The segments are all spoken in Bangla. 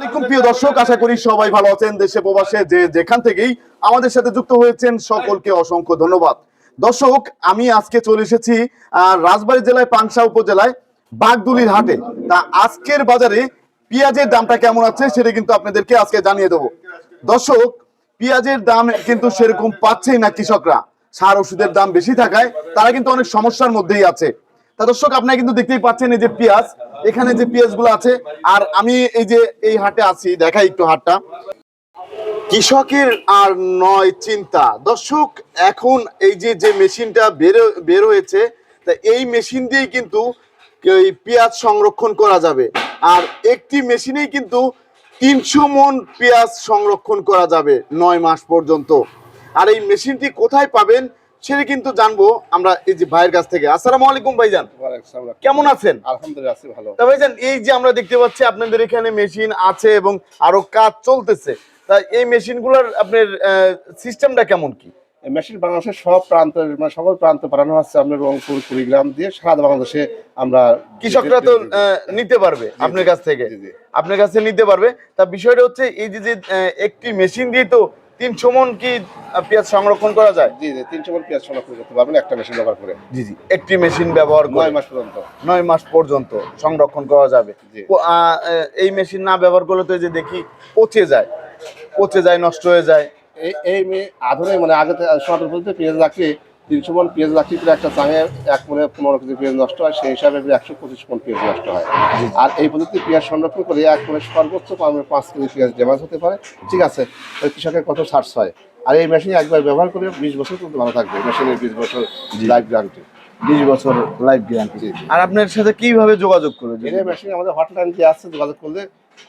আসসালামাইকুম প্রিয় দর্শক, আশা করি সবাই ভালো আছেন দেশে প্রবাসে। যে যেখান থেকেই আমাদের সাথে যুক্ত হয়েছেন, সকলকে অসংখ্য ধন্যবাদ। দর্শক, আমি আজকে চলে এসেছি রাজবাড়ী জেলায়, পাংশা উপজেলায়, বাগদুলির হাটে। তা আজকের বাজারে পেঁয়াজের দামটা কেমন আছে সেটা কিন্তু আপনাদেরকে আজকে জানিয়ে দেবো। দর্শক, পেঁয়াজের দাম কিন্তু সেরকম পাচ্ছেই না কৃষকরা। সার ওষুধের দাম বেশি থাকায় তারা কিন্তু অনেক সমস্যার মধ্যেই আছে। দর্শক, আপনারা কিন্তু দেখতেই পাচ্ছেন এই যে পেঁয়াজ। এখানে যে পেঁয়াজগুলো আছে, আর আমি এই যে এই হাটে আছি, দেখাই একটু হাটটা। কৃষকের আর নয় চিন্তা। দর্শক, এখন এই যে যে মেশিনটা বেরো, বের হয়েছে, তা এই মেশিন দিয়েই কিন্তু এই পেঁয়াজ সংরক্ষণ করা যাবে। আর একটি মেশিনেই কিন্তু তিনশো মন পেঁয়াজ সংরক্ষণ করা যাবে নয় মাস পর্যন্ত। আর এই মেশিনটি কোথায় পাবেন সেটা কিন্তু জানব আমরা এই যে ভাইয়ের কাছ থেকে। আসসালামু আলাইকুম ভাইজান। কেমন আছেন? আলহামদুলিল্লাহ আছি ভালো। তা ভাইজান এই যে আমরা দেখতে পাচ্ছি আপনাদের এখানে মেশিন আছে এবং আরও কাজ চলতেছে। তা এই মেশিনগুলোর আপনার সিস্টেমটা কেমন কি? মেশিন বাংলাদেশের সব প্রান্ত মানে সকল প্রান্ত পাঠানো হচ্ছে আমরা রংপুর কুড়িগ্রাম দিয়ে সারা বাংলাদেশে আমরা কৃষকরা তো নিতে পারবে আপনার কাছ থেকে। আপনার কাছে নিতে পারবে। তা বিষয়টা হচ্ছে এই যে যে একটি মেশিন দিয়ে তো তিনশো মন কি পেঁয়াজ সংরক্ষণ করা যায়? জি জি তিনশো মন পেঁয়াজ সংরক্ষণ করতে পারবেন একটা মেশিন ব্যবহার করে। জি জি একটি মেশিন ব্যবহার করে। নয় মাস পর্যন্ত। নয় মাস পর্যন্ত সংরক্ষণ করা যাবে। এই মেশিন না ব্যবহার করলে তো এই যে দেখি পচে যায়। পচে যায় নষ্ট হয়ে যায়। এই আধুনিক মানে আগে থেকে সনাতন পদ্ধতিতে পেঁয়াজ রাখলে তিনশো মন পেঁয়াজ রাখলে প্রায় একটা চাঙে এক মনে পনেরো কেজি পেঁয়াজ নষ্ট হয় সেই হিসাবে একশো পঁচিশ মন পেঁয়াজ নষ্ট হয়। আর এই পদ্ধতিতে পেঁয়াজ সংরক্ষণ করে এক মনে সর্বোচ্চ পাঁচ- পাঁচ কেজি পেঁয়াজ ড্যামেজ হতে পারে। ঠিক আছে ওই কৃষকের কত সার্চ হয়। আর এই মেশিন একবার ব্যবহার করে বিশ বছর কিন্তু ভালো থাকবে। মেশিনের বিশ বছর লাইফ গ্যারান্টি বিশ বছর লাইফ গ্যারান্টি। আর আপনার সাথে কীভাবে যোগাযোগ করে এই মেশিন আমাদের হটলাইন দিয়ে আসছে যোগাযোগ করলে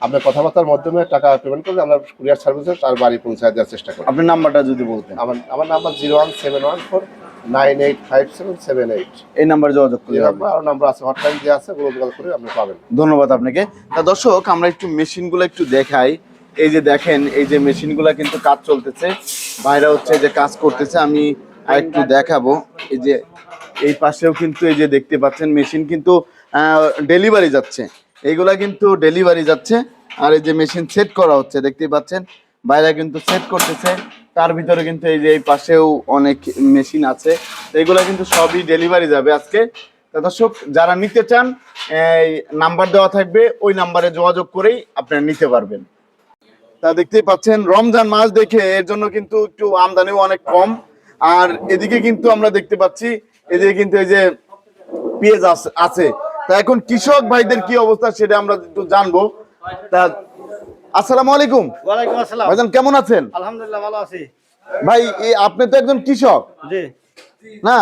আপনার কথাবার্তার মাধ্যমে টাকা পেমেন্ট করলে আমরা কুরিয়ার সার্ভিসে তার বাড়ি পৌঁছায় দেওয়ার চেষ্টা করি। আপনার নাম্বারটা যদি বলতেন। আমার আমার number zero one seven one four nine eight five seven seven eight. এই নাম্বারে যোগাযোগ করলে এই হবে। নাম্বার আর নাম্বার আছে হটলাইন দিয়ে আছে ওগুলো যোগাযোগ করে আপনি পাবেন। ধন্যবাদ আপনাকে। তা দর্শক আমরা একটু মেশিনগুলো একটু দেখাই। এই যে দেখেন এই যে মেশিনগুলো কিন্তু কাজ চলতেছে। বাইরে হচ্ছে যে কাজ করতেছে আমি একটু দেখাবো। এই যে এই পাশেও কিন্তু এই যে দেখতে পাচ্ছেন মেশিন কিন্তু ডেলিভারি যাচ্ছে। এইগুলা কিন্তু ডেলিভারি যাচ্ছে। আর এই যে মেশিন সেট করা হচ্ছে দেখতেই পাচ্ছেন। বাইরে কিন্তু সেট করতেছে। তার ভিতরে কিন্তু এই যে এই পাশেও অনেক মেশিন আছে। এগুলা কিন্তু সবই ডেলিভারি যাবে আজকে। দর্শক, যারা নিতে চান, এই নাম্বার দেওয়া থাকবে। ওই নাম্বারে যোগাযোগ করেই আপনারা নিতে পারবেন। তা দেখতেই পাচ্ছেন, রমজান মাস দেখে এর জন্য কিন্তু একটু আমদানিও অনেক কম। আর এদিকে কিন্তু আমরা দেখতে পাচ্ছি, এদিকে কিন্তু এই যে পেঁয়াজ আছে। তা এখন কৃষক ভাইদের কি অবস্থা সেটা আমরা একটু জানব। তা আসসালামু আলাইকুম। ওয়ালাইকুম আসসালাম। ভাইজান কেমন আছেন? আলহামদুলিল্লাহ ভালো আছি। ভাই আপনি তো একজন কৃষক। জি। না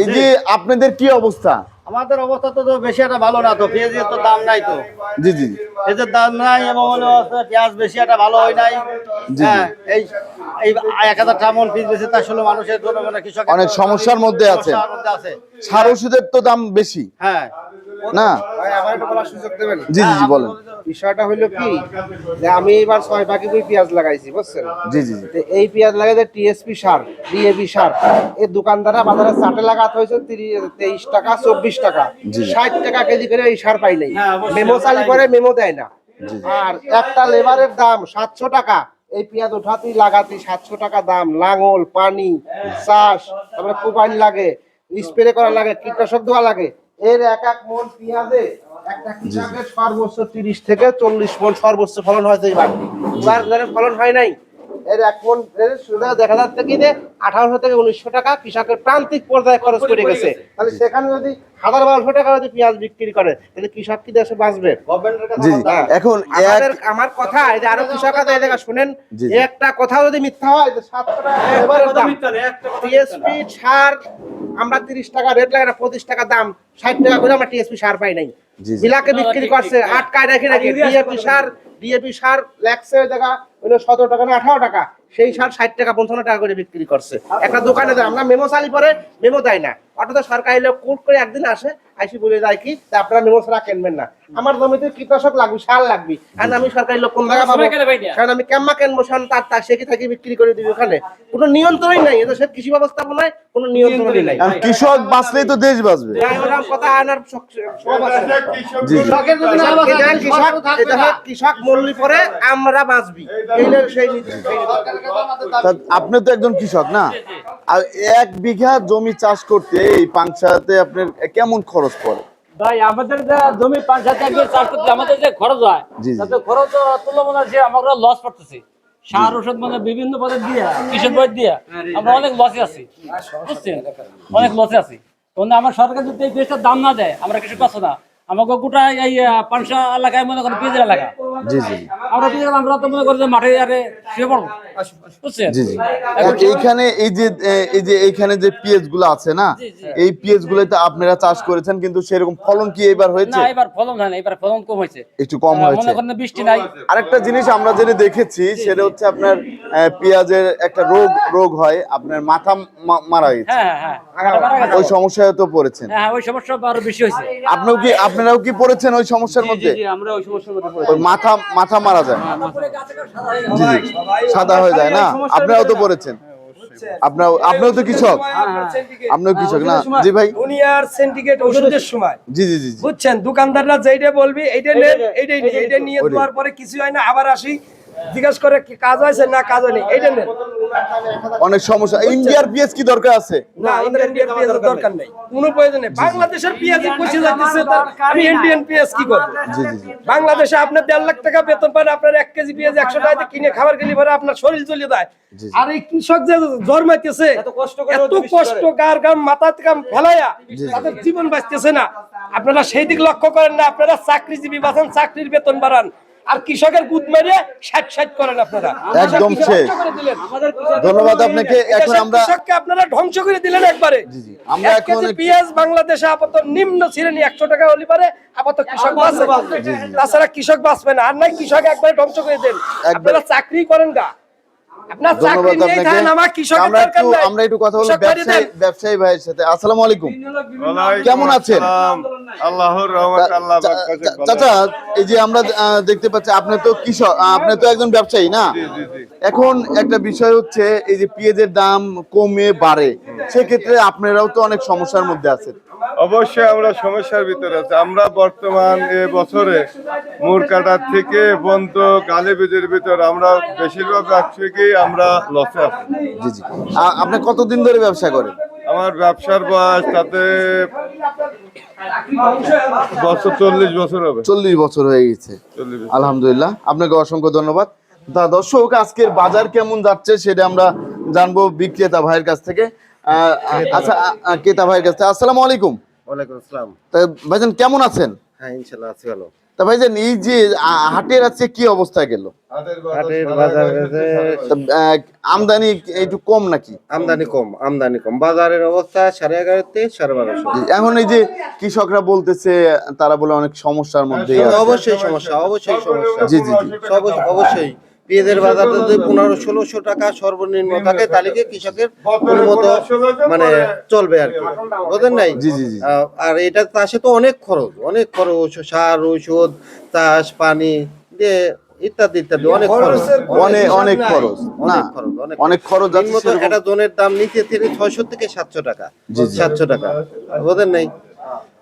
এই যে আপনাদের কি অবস্থা? আমাদের অবস্থা তো বেশি একটা ভালো না তো পেঁয়াজের তো দাম নাই তো। জি জি। পেঁয়াজের দাম নাই এবং হলো পেঁয়াজ বেশি একটা ভালো হয় নাই। হ্যাঁ এই এই এক হাজার টামন পিস বেশি তা আসলে মানুষের জন্য মানে কৃষক অনেক সমস্যার। মধ্যে আছে। সার ওষুধের তো দাম বেশি। হ্যাঁ। না। ভাই আমার একটু বলার সুযোগ দেবেন? জি জি জি বলেন। বিষয়টা হইল কি যে আমি এবার ছয় পাখি করে পেঁয়াজ লাগাইছি বুঝছেন? জি জি জি। এই পেঁয়াজ লাগাইছে টিএসপি সার ডিএপি সার এই দোকানদাররা বাজারে চাটে লাগাতে হয়েছে তিরিশ তেইশ টাকা চব্বিশ টাকা। ষাট টাকা কেজি করে এই সার পাই নাই। হ্যাঁ, মেমো চালু করে মেমো দেয় না। আর একটা লেবারের দাম সাতশো টাকা। এই পেঁয়াজ উঠাতেই লাগাতে সাতশো টাকা দাম। লাঙল পানি চাষ তারপরে কোপাইন লাগে স্প্রে করা লাগে কীটনাশক দেওয়া লাগে। এর এক এক মন পেঁয়াজে একটা কৃষকের সর্বোচ্চ তিরিশ থেকে চল্লিশ মন সর্বোচ্চ ফলন হয় এই বাকি এবার ফলন হয় নাই এর এক মন এর সুবিধা দেখা যাচ্ছে কি যে আঠারোশো থেকে উনিশশো টাকা কৃষকের প্রান্তিক পর্যায়ে খরচ করে গেছে। তাহলে সেখানে যদি হাজার বারোশো টাকা যদি পেঁয়াজ বিক্রি করে তাহলে কৃষক কি দেশে বাঁচবে। এখন আমার কথা এই যে আরও কৃষক আছে শুনেন। একটা কথা যদি মিথ্যা হয় যে সাতশো টাকা টিএসপি সার আমরা তিরিশ টাকা রেট লাগে পঁচিশ টাকা দাম ষাট টাকা করে আমরা টিএসপি সার পাই নাই। বিলাকে বিক্রি করছে আটকায় রেখে রেখে ডিএপি সার ডিএপি সার লাগছে ওই হইল সতেরো টাকা না আঠারো টাকা। সেই সার ষাট টাকা, পঞ্চান্ন টাকা করে বিক্রি করছে। একটা দোকানে যায়, আমরা মেমো চালি পরে মেমো দেয় না। অটোতে সরকারি লোক কোর্ট করে একদিন আসে, আইসি বলে যায় কি আপনারা মেমো ছাড়া কিনবেন না। আমার জমিতে কীটনাশক লাগবে সার লাগবে। কারণ আমি সরকারি লোক কোন জায়গা পাবো? কারণ আমি কেম্মা কেনবো সার তার তার সে কি থাকি বিক্রি করে দিবি ওখানে? কোনো নিয়ন্ত্রণই নাই এদেশের কৃষি ব্যবস্থাপনায় কোনো নিয়ন্ত্রণই নাই। আর কৃষক বাঁচলেই তো দেশ বাঁচবে। কথা আনার এটা কৃষক এটা কৃষক মরলি পরে আমরা বাঁচবি। আপনি তো একজন কৃষক না? আর এক বিঘা জমি চাষ করতে এই পাংশাতে আপনার কেমন খরচ পড়ে? ভাই আমাদের যে জমি পাঁচ হাজার একর চাষ করতে আমাদের যে খরচ হয় জি, জি। তাতে খরচ তুলনামূলক যে আমরা লস পড়তেছি সার ওষুধ মানে বিভিন্ন পদে দিয়ে কৃষক বই দিয়ে আমরা অনেক লসে আছি। বুঝছেন? অনেক লসে আছি। তখন আমার সরকার যদি এই দাম না দেয় আমরা কিছু পাচ্ছ না। আমাকে গোটা এই পাঁচশো এলাকায় মনে করেন পেঁয়াজের এলাকা। জি জি। আমরা আমরা তো মনে করি যে মাঠে আরে শুয়ে পড়ব। বুঝছেন? জি জি। এইখানে এই যে এই যে এইখানে যে গুলো আছে না। এই আপনারা চাষ করেছেন কিন্তু সেরকম ফলন কি এবার হয়েছে? না এবার ফলন হয় না এবার ফলন কম হয়েছে। একটু কম হয়েছে মনে করেন বৃষ্টি নাই। আরেকটা জিনিস আমরা যেটা দেখেছি সেটা হচ্ছে আপনার পেঁয়াজের একটা রোগ রোগ হয় আপনার মাথা মারা গেছে। হ্যাঁ হ্যাঁ হ্যাঁ। ওই সমস্যায় তো পড়েছেন। হ্যাঁ ওই সমস্যা আরও বেশি হয়েছে। আপনিও কি আপনারাও কি পড়েছেন ওই সমস্যার মধ্যে? আমরা ওই সমস্যার মধ্যে মাথা মাথা মারা যায়। জি সাদা হয়ে যায় না? আপনারাও তো পড়েছেন। আপনার আপনিও তো কৃষক? আপনিও কৃষক না? জি ভাই। দুনিয়ার সিন্ডিকেট ওষুধের সময়। জি জি জি জি। বুঝছেন দোকানদাররা যেইটা বলবি এইটা নেন এইটাই নিয়ে এইটা নিয়ে। দেওয়ার পরে কিছু হয় না আবার আসি জিজ্ঞেস করে কি কাজ হয়েছে না কাজ হয়নি এইটা নেন। অনেক সমস্যা। ইন্ডিয়ার পিএস কি দরকার আছে? না আমাদের ইন্ডিয়ান পেঁয়াজের দরকার নেই। কোনো প্রয়োজন নেই। বাংলাদেশের পচে যাচ্ছে তার আমি ইন্ডিয়ান পেঁয়াজ কি করব? জি জি বাংলাদেশে আপনার দেড় লাখ টাকা বেতন পান আপনার এক কেজি পেঁয়াজ একশো টাকাতে কিনে খাবার গেলে পরে আপনার শরীর চলে যায়। আর এই কৃষক যে জন্মাইতেছে এত কষ্ট গার গাম মাথা তাদের জীবন বাঁচতেছে না। আপনারা সেই দিক লক্ষ্য করেন না আপনারা চাকরিজীবী বাঁচান চাকরির বেতন বাড়ান। আর কৃষকের গুদ মেরে ষাট ষাট করেন আপনারা। একদম। ধন্যবাদ আপনাকে। এখন আমরা কৃষককে আপনারা ধ্বংস করে দিলেন একবারে। জি, জি। আমরা এখন পেঁয়াজ বাংলাদেশে আপাতত নিম্ন শ্রেণি একশো টাকা হলি পারে আপাতত কৃষক বাঁচবে তাছাড়া কৃষক বাঁচবে না। আর নাই কৃষক একবারে ধ্বংস করে দেন। একবার- আপনারা চাকরি করেন গা। আমার কৃষকের আমরা দরকার একটু নাই। আমরা একটু কথা বাড়িয়ে ব্যবসায়ী ব্যবসায়ী ভাইয়ের সাথে। আসসালামু আলাইকুম। কেমন আছেন? আল্লাহর রহমত আল্লাহ চাচা এই যে আমরা দেখতে পাচ্ছি আপনি তো কৃষক আপনি তো একজন ব্যবসায়ী না? জি, জি, জি। এখন একটা বিষয় হচ্ছে এই যে পেঁয়াজের দাম কমে বাড়ে। সেক্ষেত্রে আপনারাও তো অনেক সমস্যার মধ্যে আছেন। অবশ্যই আমরা সমস্যার ভিতরে আছি। আমরা বর্তমান এ বছরে মুর কাটার থেকে বন্ত গালি বীজের ভিতর আমরা বেশিরভাগ ব্যবসায়ীকেই আমরা লসে আছি। জি জি। আ- আপনি কতদিন ধরে ব্যবসা করেন? আমার ব্যবসার বয়স তাতে বছর চল্লিশ বছর হবে। চল্লিশ বছর হয়ে গেছে। চল্লিশ বছর। আলহামদুলিল্লাহ। আপনাকে অসংখ্য ধন্যবাদ। তা দর্শক আজকের বাজার কেমন যাচ্ছে সেটা আমরা জানব বিক্রেতা ভাইয়ের কাছ থেকে। আহ, আচ্ছা ক্রেতা ভাইয়ের কাছ থেকে। আসসালামু আলাইকুম। ওয়ালাইকুম আসসালাম। তা ভাইজান কেমন আছেন? হ্যাঁ ইনশাল্লাহ আছি ভালো। তা ভাইজান এই যে হাটের আজকে কি অবস্থা গেল? হাটের বাজার গেছে। তা, আহ, আমদানি একটু কম নাকি? আমদানি কম আমদানি কম। বাজারের অবস্থা সাড়ে এগারোতে সাড়ে বারোশো। এখন এই যে কৃষকরা বলতেছে তারা বলে অনেক সমস্যার মধ্যে অবশ্যই সমস্যা অবশ্যই সমস্যা। জি জি জি। অবশ্যই। পেঁয়াজের বাজার যদি পনেরো ষোলোশো টাকা সর্বনিম্ন থাকে তাহলে কি কৃষকের কোনো মতো মানে চলবে আর কি। বুঝলেন নাই? আর এটা চাষে তো অনেক খরচ অনেক খরচ সার ঔষধ চাষ পানি দিয়ে ইত্যাদি ইত্যাদি অনেক খরচ। অনেক অনেক খরচ। না অনেক খরচ। একটা জনের দাম নিচে থেকে ছয়শো থেকে সাতশো টাকা। সাতশো টাকা। বোঝেন নাই?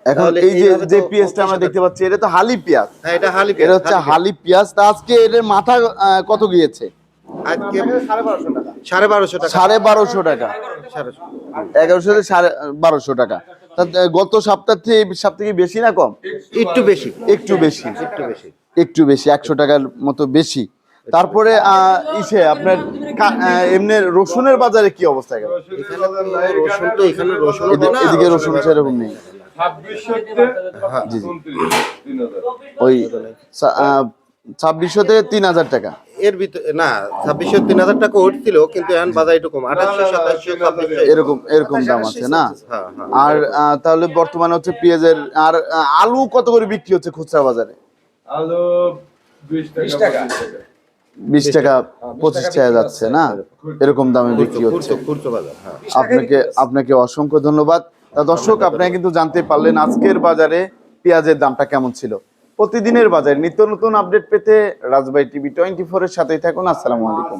এখন এই যে যে পেঁয়াজটা আমরা দেখতে পাচ্ছি এটা তো হালি পেঁয়াজ। হ্যাঁ এটা হালি এটা হচ্ছে হালি পেঁয়াজ। তা আজকে এর মাথা কত গিয়েছে? আজকে সাড়ে বারোশো টাকা। সাড়ে বারোশো টাকা। সাড়ে বারোশো এগারোশো থেকে সাড়ে বারোশো টাকা। গত সপ্তাহ থেকে এই সপ্তাহে কি বেশি না কম? একটু বেশি। একটু বেশি। একটু বেশি। একটু বেশি একশো টাকার মতো বেশি। তারপরে আহ, ইসে আপনার আহ, এমনি রসুনের বাজারে কি অবস্থা এখানে রসুন তো এখানে রসুন এদিকে- রসুন সেরকম নেই। ওই ছাব্বিশশো থেকে তিন হাজার টাকা। এর ভিতরে না ছাব্বিশশো তিন হাজার টাকা উঠছিল কিন্তু এখন বাজার একটু কম। আঠাশশো সাতাশশো এরকম এরকম দাম আছে না? হ্যাঁ হ্যাঁ। আর তাহলে বর্তমানে হচ্ছে পেঁয়াজের আর আলু কত করে বিক্রি হচ্ছে খুচরা বাজারে? আলু বিশ টাকা পঁচিশ টাকা। বিশ টাকা পঁচিশ টাকা যাচ্ছে না? এরকম দামে বিক্রি হচ্ছে। আপনাকে আপনাকে অসংখ্য ধন্যবাদ। দর্শক, আপনারা কিন্তু জানতে পারলেন আজকের বাজারে পেঁয়াজের দামটা কেমন ছিল। প্রতিদিনের বাজারে নিত্য নতুন আপডেট পেতে রাজবাই টিভি টোয়েন্টি ফোর এর সাথেই থাকুন। আসসালামু আলাইকুম।